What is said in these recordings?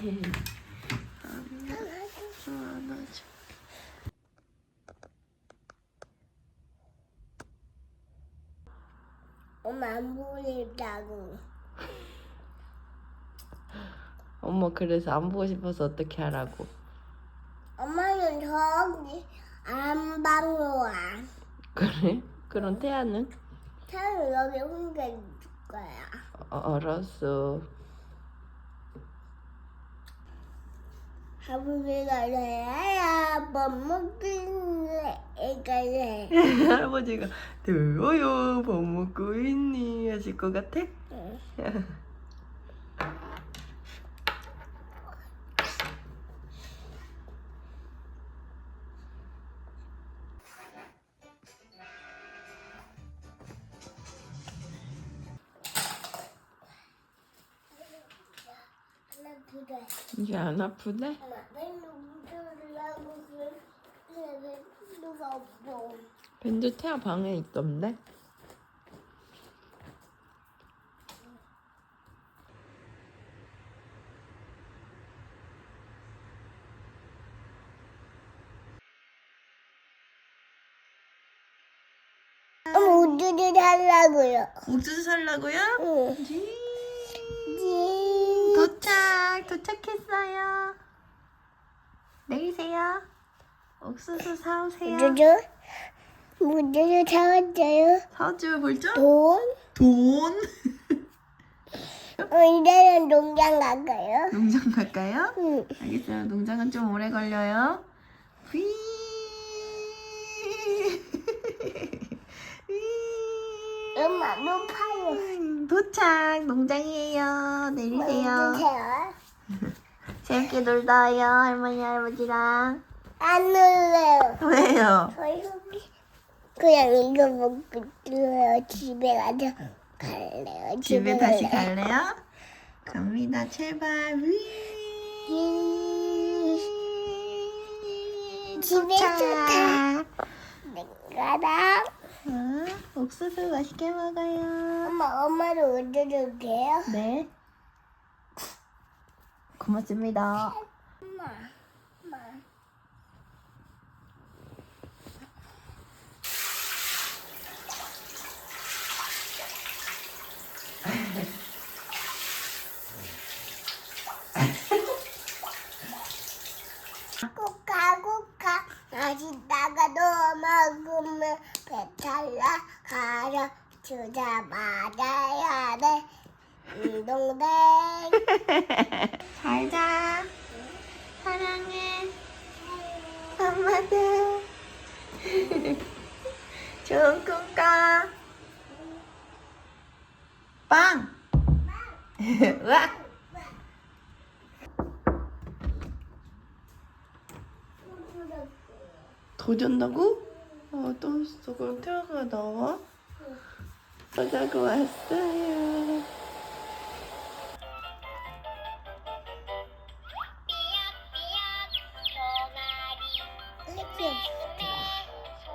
어, 안아줘. 엄마 안 보인다고. 엄마 그래서 안 보고 싶어서 어떻게 하라고? 엄마는 저기 안방으로 와. 그래? 그럼 태아는? 태는 여기 혼자 있을 거야. 어, 알았어. 아버지가 내야 뭐 먹길래? 이거래. 할아버지가 더워요. 밥 먹고 있니? 하실 것 같아? 하 나 그래. 이제 안 없어. 밴드 태아 방에 있던데? 우주를 하려고요. 옥수수 살라고요? 응. 지 지. 도착 도착했어요 내리세요 옥수수 사오세요 우주를 우주를 잡았어요. 사주 볼죠? 돈. 돈 어, 이제는 농장 갈까요? 농장 갈까요? 응. 알겠어요 농장은 좀 오래 걸려요 휘 휘. 엄마 높아요. 음, 도착 농장이에요 내리세요 주세요. 재밌게 놀다요 할머니 할아버지랑 안 눌러요. 왜요? 저희 그냥 이거 먹고 있어요. 집에 가서 갈래요. 집에 다시 갈래요. 갑니다 제발 휘. 집에 좋다. 가라. 어, 옥수수 맛있게 먹어요 엄마 엄마를 울려도 돼요? 네 고맙습니다 엄마. 엄마. 맛있다가 너 먹으면 배탈나 가려 주자 맞아야 돼. 운동댕 잘자. 사랑해. 엄마도. 좋은 꿈꿔. 빵. 으악 더 잔다고? 어, 또 있어. 그럼 태아가 나와? 자자고 왔어요.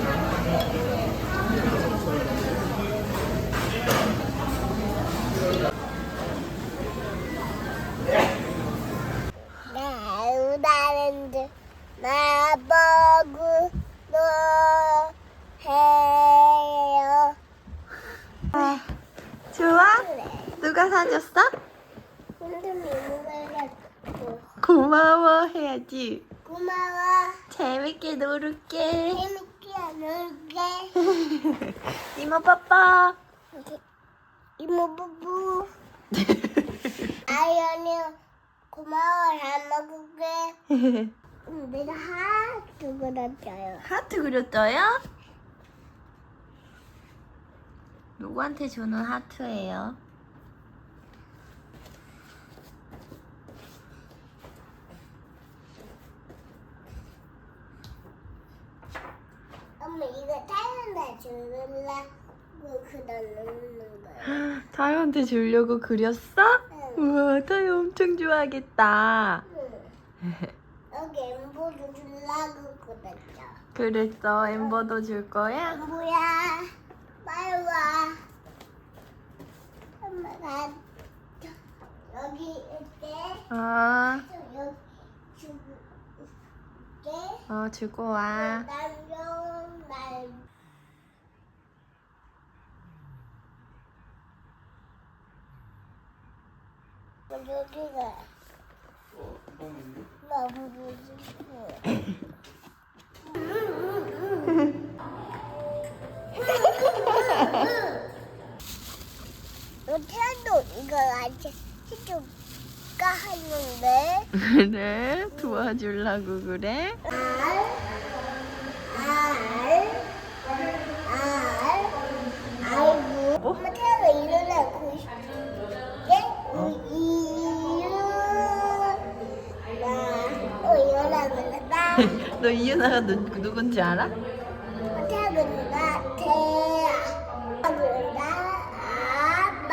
나우다는데 누가 사줬어? 고마워 해야지. 고마워 재밌게 놀을게. 재밌게 놀게 이모 빠빠. 이모 부부 아연이 고마워 잘 먹을게 응, 내가 하트 그렸어요 하트 그렸어요? 누구한테 주는 하트예요? 이거 타이란다 줄라 뭐 그려놓는 거야 타요한테 주려고 그렸어? 응. 우와, 타요 엄청 좋아하겠다. 응. 여기 엠보도 줄라고 그랬죠 그랬어. 엠버도 줄 거야? 뭐야 빨리 와 엄마가 여기 있게. 어, 여기 줄게. 어 주고 와. 남용 날. 여기가 너무 좋고. 태도 이거 아직 해줄까 하는데 그래? 도와주려고 그래? 알, 알, 알, 알고? 엄마 태가 일어나 고 싶대 이유 나또 일어나고 나. 너 이은아가 누, 누군지 알아? 태는 나. 태야 나. 아빠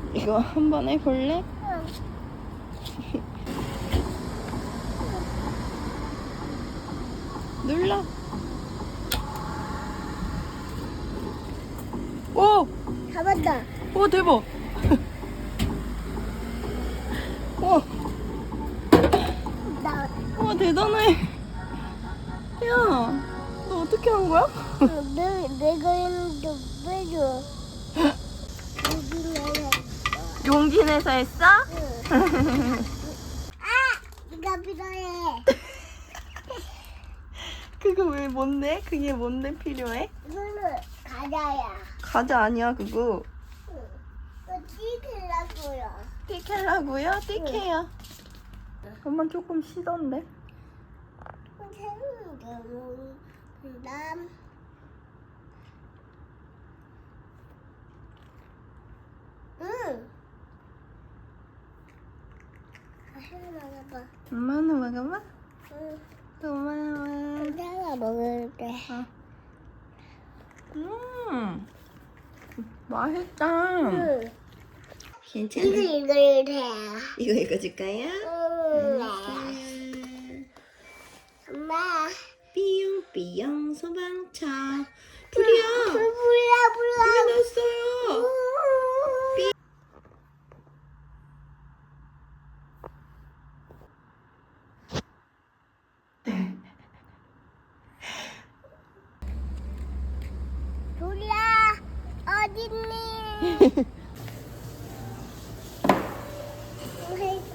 이거 한번 해볼래? 응. 눌러. 오! 잡았다. 오, 대박! 오, 나 와, 대단해. 야, 너 어떻게 한 거야? 내, 내가 있는데 빼줘. 내서 했어? 응. 아! 이거 필요해. 그거 왜 뭔데? 그게 뭔데 필요해? 이거는 가자야. 과자 아니야, 그거. 응. 이거 찍으려고요. 띠켈라고요? 띠케요. 엄마 조금 쉬던데. 새우는 그다음 응. 하나 먹어봐. 엄마는 먹어봐. 응. 고마워. 하나 먹을게. 음, 맛있다. 응. 괜찮아. 이거 이거 돼. 이거 읽어줄까요? 응. 엄마. 삐용삐용 소방차. 불이야. 불 불이야 불이야. 불이 났어요. 불이야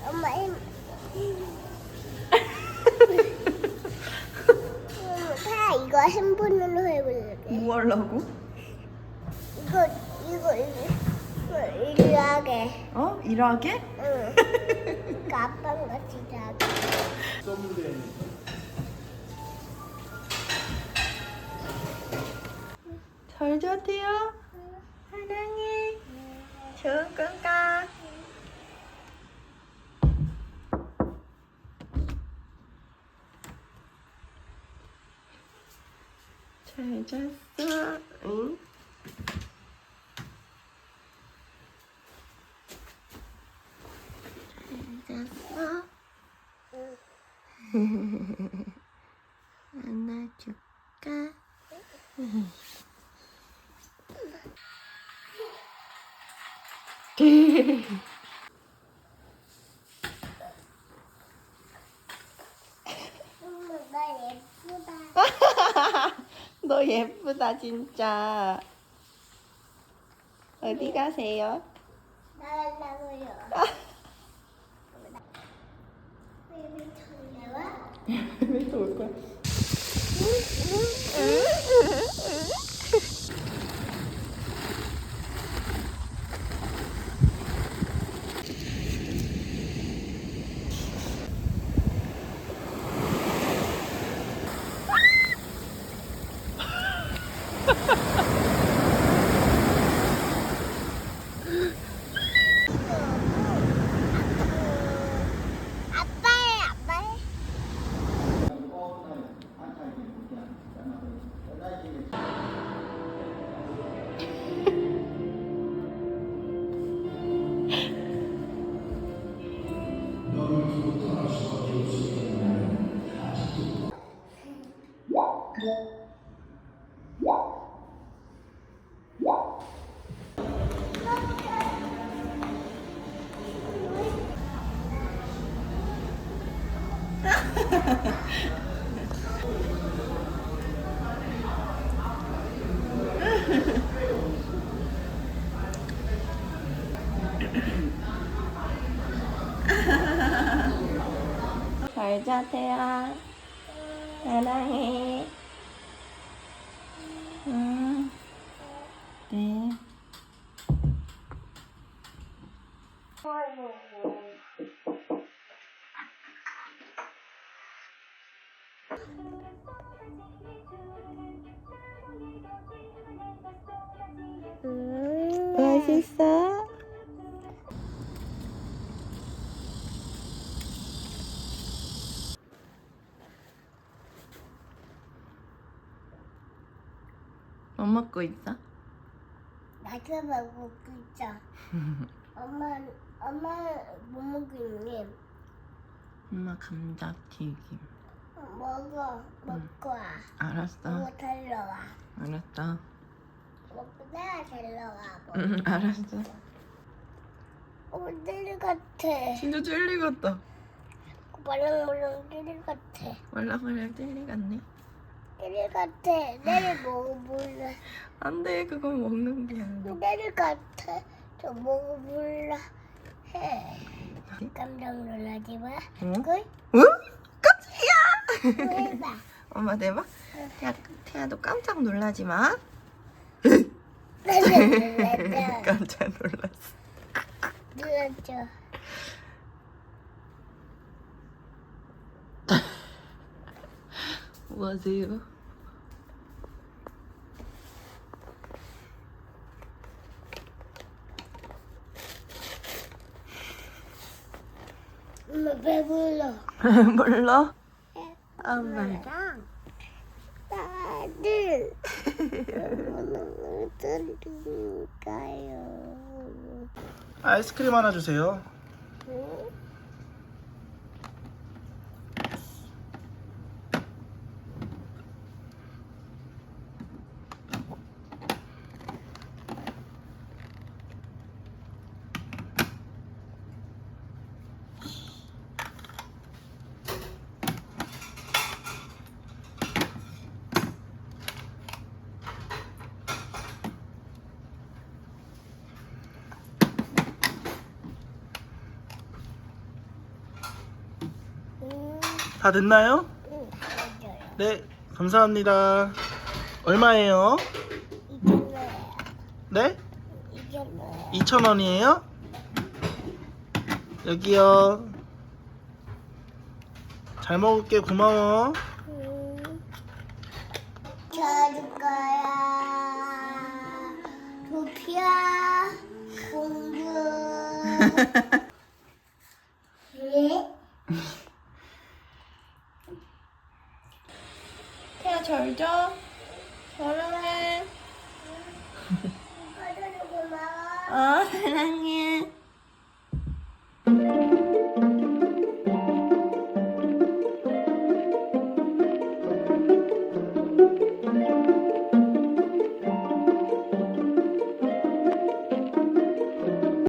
엄마. 다 이거 핸폰으로 해볼게. 뭐 하려고? 이거 이거 이거 이거 일하게. 어? 일하게? 응. 그 아빠랑 같이 일하게. 잘 자대요. 사랑해. 좋은 꿈 꿔. 잘 잤어. 응? 잘 잤어. 안아줄까? 엄마 나 예쁘다. 너 예쁘다 진짜. 어디 가세요? 나가려고요. 왜? 왜 좋을 거야? 잘 자 태야. 사랑해. 응. 네. 맛있어? 뭐 먹고 있어? 나도 먹고 있어. 엄마 엄마 뭐 먹고 있니? 엄마 감자튀김. 먹어 먹고 와. 알았어. 먹고 달려와. 알았어. 먹고 내가 달려와. 응, 알았어. 오늘 같아. 진짜 젤리 같다. 말랑말랑 띠리 같아. 말랑말랑 젤리 같네. 띠리 같아. 내일 먹어볼래. 안 돼, 그건 먹는 게 아니야. 내일 같아. 저 먹어볼래. 해. 깜짝 놀라지 마. 응? 꿀? 응? 깜짝이야! 꿀 해봐. 엄마 대봐. 태아, 태아도 깜짝 놀라지 마. 놀라죠. 깜짝 놀랐어. 놀라죠. 뭐 하세요? 엄마 배불러. 몰라? 엄마. 다들 아이스크림 하나 주세요. 음, 다 됐나요? 응, 맞아요. 네, 감사합니다. 얼마예요? 이게 뭐예요? 네? 이게 뭐예요? 2,000원이에요? 여기요. 잘 먹을게, 고마워. 음, 거야. 도피야, 공주. 네? 사랑해. 아저씨 고마워. 어, 사랑해.